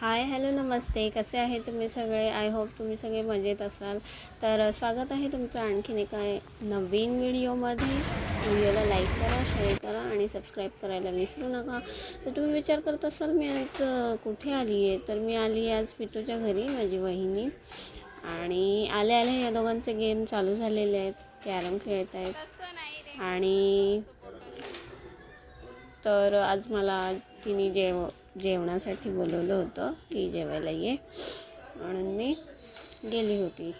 Hi hello नमस्ते. कसे आहे तुम्ही सगळे? आय होप तुम्ही सगळे मजेत असाल. तर स्वागत आहे तुमचं आणखीन एका नवीन व्हिडिओमध्ये. व्हिडिओला लाईक करा शेअर करा आणि सबस्क्राईब करायला विसरू नका. तर तुम्ही विचार करत असाल मी आज कुठे आली आहे? तर मी आली आज पितूच्या घरी माझी वहिनी. आणि आले आले या दोघांचे गेम चालू झालेले आहेत. कॅरम खेळत आहेत. आणि तर आज मला तिने जेव जेवणासाठी बोलवलं होतं की जेवायला ये. म्हणून मी गेली होती.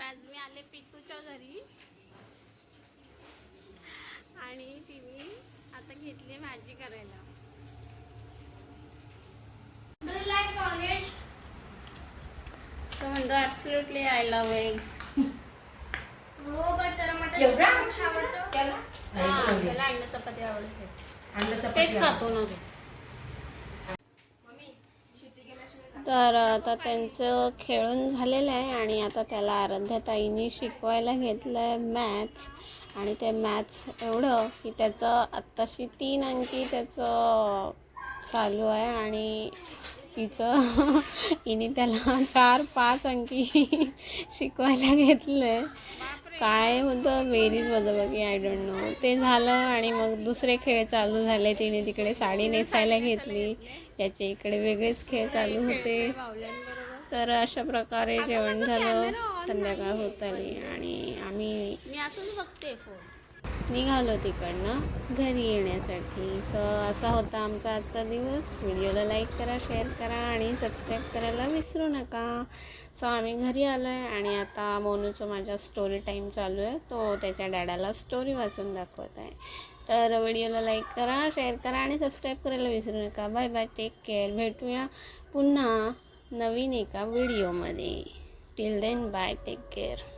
आज मी आले पिकूच्या घरी. आणि तिने आता घेतली भाजी करायला. म्हणतो ॲब्सोल्युटली आय लव्ह एग्स हो पण त्याला मटन एवढं आवडतं? त्याला? त्याला अंडा चपाती आवडते. अंडा तेच चपाती खातो ना. तो. तर आता त्यांचं खेळून झालेलं आहे आणि आता त्याला आराध्या ताईंनी शिकवायला घेतलं आहे मॅथ्स आणि ते मॅथ्स एवढं की त्याचं आत्ताशी तीन अंकी त्याचं चालू आहे आणि तिचं. हिने त्याला चार पाच अंकी शिकवायला घेतलं आहे काय होतं बेरीज वजाबाकी आय डोंट नो ते झालं आणि मग दुसरे खेळ चालू झाले. तिने तिकडे साडी नेसायला घेतली. याचे इकडे वेगळेच खेळ चालू होते. तर अशा प्रकारे जेवण झालं. संध्याकाळ होत आली आणि आम्ही बघते निघालो तिकडनं घरी येण्यासाठी. सो असा होता आमचा आजचा दिवस. व्हिडिओला लाईक करा शेअर करा आणि सबस्क्राईब करायला विसरू नका. सो आम्ही घरी आलो आहे आणि आता मोनूचं माझ्या स्टोरी टाईम चालू आहे. तो त्याच्या डॅडाला स्टोरी वाचून दाखवत आहे. तर व्हिडिओला लाईक करा शेअर करा आणि सबस्क्राईब करायला विसरू नका. बाय बाय टेक केअर भेटूया पुन्हा नवीन एका व्हिडिओमध्ये till then bye take care